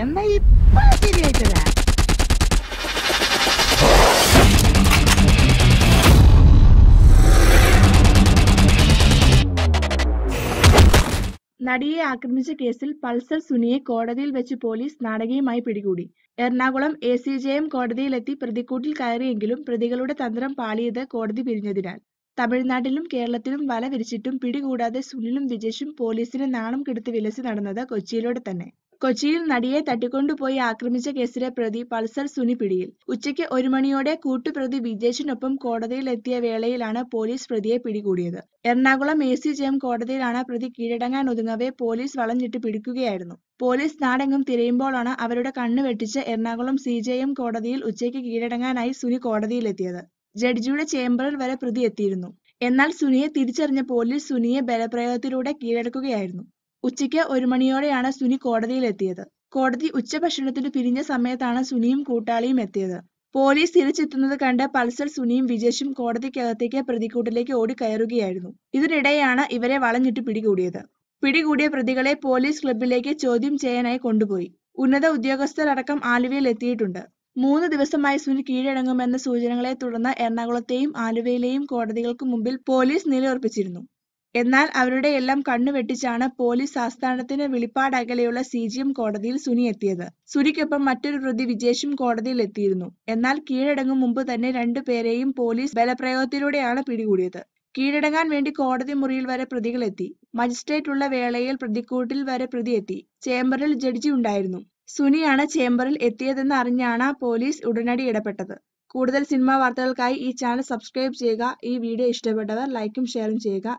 എന്താ ഇപ്പൊ ശരിയായിട്ടതാ നടിയെ ആക്രമിച്ച കേസിൽ പൾസർ സുനിയെ കോടതിയിൽ വെച്ച് പോലീസ് നാടകീയമായി പിടികൂടി. Ernakulam A C J M കോടതിയിലെത്തി പ്രതിക്കൂട്ടിൽ കയറിയെങ്കിലും പ്രതികളുടെ തന്ത്രം പാളിയത് കോടതി പിരിഞ്ഞതിനാൽ. തമിഴ്നാട്ടിലും കേരളത്തിലും വല വിരിച്ചിട്ടും പിടികൂടാതെ സുനിലും വിജേഷും പോലീസിനെ നാണം കെടുത്ത് വിലസി നടന്നത് കൊച്ചിയിലൂടെ തന്നെ. കൊച്ചിയിൽ നടിയെ തട്ടിക്കൊണ്ടുപോയി ആക്രമിച്ച കേസിലെ പ്രതി പൾസർ സുനി പിടിയിൽ ഉച്ചയ്ക്ക് ഒരു മണിയോടെ കൂട്ടുപ്രതി വിജേഷിനൊപ്പം കോടതിയിലെത്തിയ വേളയിലാണ് പോലീസ് പ്രതിയെ പിടികൂടിയത്. Ernakulam A C J M കോടതിയിലാണ് പ്രതി കീഴടങ്ങാൻ ഒതുങ്ങവെ പോലീസ് വളഞ്ഞിട്ട് പിടിക്കുകയായിരുന്നു. പോലീസ് നാടെങ്ങും തിരയുമ്പോഴാണ് അവരുടെ കണ്ണു വെട്ടിച്ച് എറണാകുളം സി ജെ എം കോടതിയിൽ ഉച്ചയ്ക്ക് കീഴടങ്ങാനായി സുനി കോടതിയിലെത്തിയത്. ജഡ്ജിയുടെ ചേംബറിൽ വരെ പ്രതി എത്തിയിരുന്നു. എന്നാൽ സുനിയെ തിരിച്ചറിഞ്ഞ പോലീസ് സുനിയെ ബലപ്രയോഗത്തിലൂടെ കീഴടക്കുകയായിരുന്നു. ഉച്ചയ്ക്ക് ഒരു മണിയോടെയാണ് സുനി കോടതിയിലെത്തിയത്. കോടതി ഉച്ചഭക്ഷണത്തിന് പിരിഞ്ഞ സമയത്താണ് സുനിയും കൂട്ടാളിയും എത്തിയത്. പോലീസ് തിരിച്ചെത്തുന്നത് കണ്ട് പൾസർ സുനിയും വിജേഷും കോടതിക്കകത്തേക്ക് പ്രതിക്കൂട്ടിലേക്ക് ഓടിക്കയറുകയായിരുന്നു. ഇതിനിടെയാണ് ഇവരെ വളഞ്ഞിട്ട് പിടികൂടിയത്. പിടികൂടിയ പ്രതികളെ പോലീസ് ക്ലബിലേക്ക് ചോദ്യം ചെയ്യാനായി കൊണ്ടുപോയി. ഉന്നത ഉദ്യോഗസ്ഥരടക്കം ആലുവയിൽ എത്തിയിട്ടുണ്ട് മൂന്ന് ദിവസമായി സുനി കീഴടങ്ങുമെന്ന സൂചനകളെ തുടർന്ന് എറണാകുളത്തെയും ആലുവയിലെയും കോടതികൾക്ക് മുമ്പിൽ പോലീസ് നിലയുറപ്പിച്ചിരുന്നു. എന്നാൽ അവരുടെ എല്ലാം കണ്ണുവെട്ടിച്ചാണ് പോലീസ് ആസ്ഥാനത്തിന് വെളിപ്പാടകലെയുള്ള സി ജി എം കോടതിയിൽ സുനി എത്തിയത്. സുനിക്കൊപ്പം മറ്റൊരു പ്രതി വിജേഷും കോടതിയിൽ എത്തിയിരുന്നു. എന്നാൽ കീഴടങ്ങും മുമ്പ് തന്നെ രണ്ടുപേരെയും പോലീസ് ബലപ്രയോഗത്തിലൂടെയാണ് പിടികൂടിയത്. കീഴടങ്ങാൻ വേണ്ടി കോടതി മുറിയിൽ വരെ പ്രതികളെത്തി മജിസ്ട്രേറ്റ് ഉള്ള വേളയിൽ പ്രതിക്കൂട്ടിൽ വരെ പ്രതി എത്തി. ചേംബറിൽ ജഡ്ജി ഉണ്ടായിരുന്നു. സുനിയാണ് ചേംബറിൽ എത്തിയതെന്ന് അറിഞ്ഞാണ് പോലീസ് ഉടനടി ഇടപെട്ടത്. കൂടുതൽ സിനിമാ വാർത്തകൾക്കായി ഈ ചാനൽ സബ്സ്ക്രൈബ് ചെയ്യുക. ഈ വീഡിയോ ഇഷ്ടപ്പെട്ടവർ ലൈക്കും ഷെയറും ചെയ്യുക.